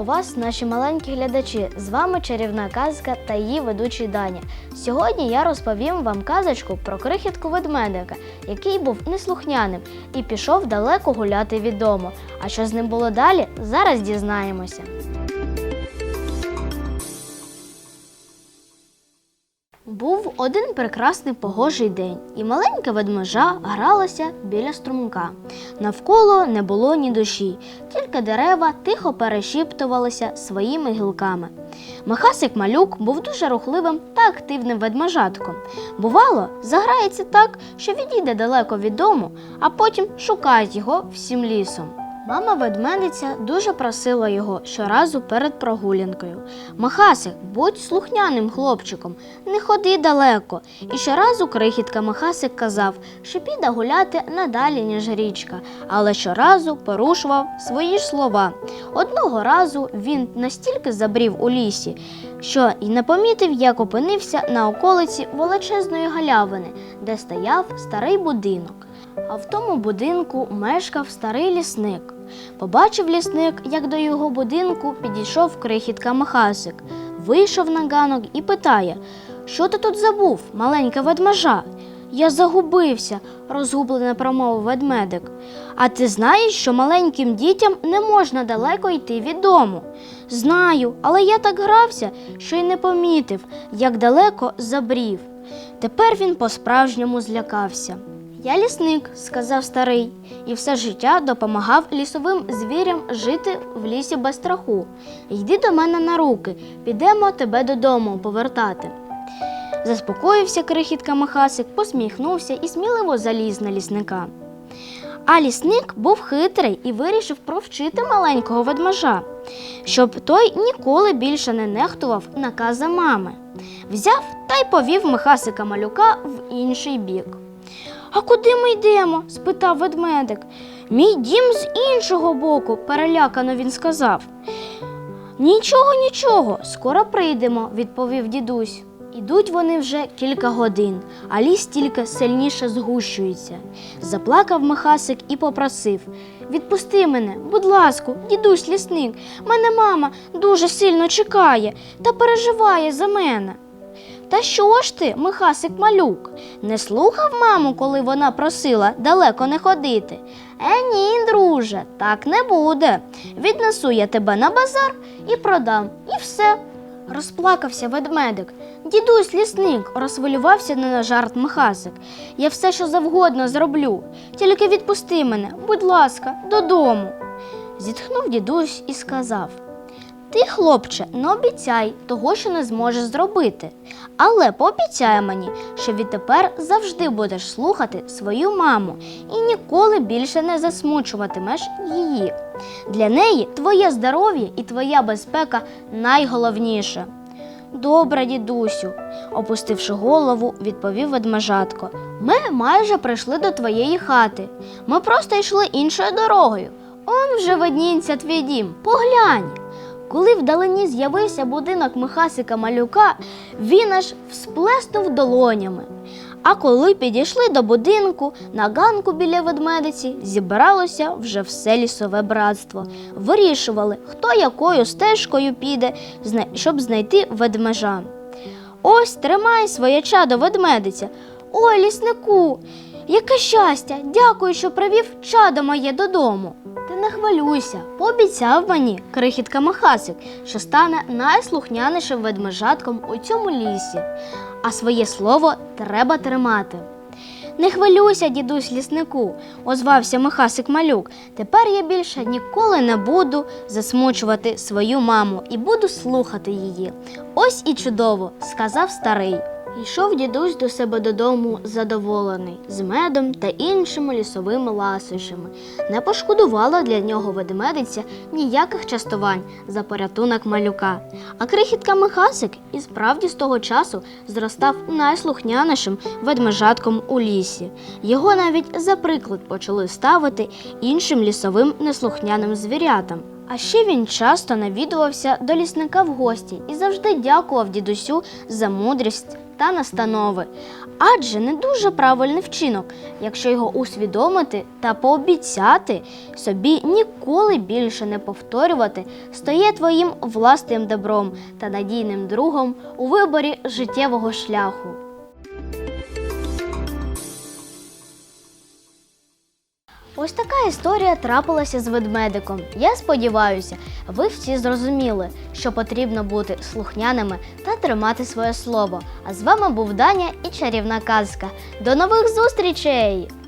Вітаю вас, наші маленькі глядачі! З вами чарівна казка та її ведучий Даня. Сьогодні я розповім вам казочку про крихітку ведмедика, який був неслухняним і пішов далеко гуляти від дому. А що з ним було далі, зараз дізнаємося. Був один прекрасний погожий день, і маленька ведмежа гралася біля струмка. Навколо не було ні душі, тільки дерева тихо перешіптувалися своїми гілками. Михасик малюк був дуже рухливим та активним ведмежатком. Бувало, заграється так, що відійде далеко від дому, а потім шукають його всім лісом. Мама ведмедиця дуже просила його щоразу перед прогулянкою. Михасик, будь слухняним хлопчиком, не ходи далеко. І щоразу крихітка Михасик казав, що піде гуляти надалі, ніж річка, але щоразу порушував свої ж слова. Одного разу він настільки забрів у лісі, що й не помітив, як опинився на околиці величезної галявини, де стояв старий будинок. А в тому будинку мешкав старий лісник. Побачив лісник, як до його будинку підійшов крихітка Михасик, вийшов на ганок і питає: Що ти тут забув, маленька ведмежа? Я загубився, розгублено промовив ведмедик. А ти знаєш, що маленьким дітям не можна далеко йти від дому? Знаю, але я так грався, що й не помітив, як далеко забрів. Тепер він по-справжньому злякався. Я лісник, сказав старий, і все життя допомагав лісовим звірям жити в лісі без страху. Йди до мене на руки, підемо тебе додому повертати. Заспокоївся крихітка Михасик, посміхнувся і сміливо заліз на лісника. А лісник був хитрий і вирішив провчити маленького ведмежа, щоб той ніколи більше не нехтував наказа мами. Взяв та й повів Михасика малюка в інший бік. А куди ми йдемо? спитав ведмедик. Мій дім з іншого боку, перелякано він сказав. Нічого, нічого, скоро прийдемо, відповів дідусь. Ідуть вони вже кілька годин, а ліс тільки сильніше згущується. Заплакав Михасик і попросив Відпусти мене, будь ласку, дідусь лісник, мене мама дуже сильно чекає та переживає за мене. Та що ж ти, Михасик малюк, не слухав маму, коли вона просила далеко не ходити? Е, ні, друже, так не буде. Віднесу я тебе на базар і продам, і все. Розплакався ведмедик. Дідусь лісник розхвилювався не на жарт Михасик. Я все, що завгодно зроблю. Тільки відпусти мене, будь ласка, додому. Зітхнув дідусь і сказав. Ти, хлопче, не обіцяй того, що не зможеш зробити. Але пообіцяй мені, що відтепер завжди будеш слухати свою маму і ніколи більше не засмучуватимеш її. Для неї твоє здоров'я і твоя безпека найголовніше. Добре, дідусю, опустивши голову, відповів ведмежатко. Ми майже прийшли до твоєї хати. Ми просто йшли іншою дорогою. Он вже видніється твій дім. Поглянь. Коли вдалині з'явився будинок Михасика малюка, він аж всплеснув долонями. А коли підійшли до будинку, на ганку біля ведмедиці зібралося вже все лісове братство. Вирішували, хто якою стежкою піде, щоб знайти ведмежа. Ось тримай своє чадо ведмедиця. Ой, ліснику, яке щастя! Дякую, що привів чадо моє додому. Ти не хвилюйся, пообіцяв мені крихітка Махасик, що стане найслухнянішим ведмежатком у цьому лісі, а своє слово треба тримати. Не хвилюйся, дідусь ліснику, озвався Михасик малюк. Тепер я більше ніколи не буду засмучувати свою маму і буду слухати її. Ось і чудово, сказав старий. Йшов дідусь до себе додому задоволений, з медом та іншими лісовими ласощами. Не пошкодувала для нього ведмедиця ніяких частувань за порятунок малюка. А крихітка Михасик і справді з того часу зростав найслухнянішим ведмежатком у лісі. Його навіть за приклад почали ставити іншим лісовим неслухняним звірятам. А ще він часто навідувався до лісника в гості і завжди дякував дідусю за мудрість та настанови. Адже не дуже правильний вчинок, якщо його усвідомити та пообіцяти собі ніколи більше не повторювати, стає твоїм власним добром та надійним другом у виборі життєвого шляху. Ось така історія трапилася з ведмедиком. Я сподіваюся, ви всі зрозуміли, що потрібно бути слухняними та тримати своє слово. А з вами був Даня і чарівна казка. До нових зустрічей!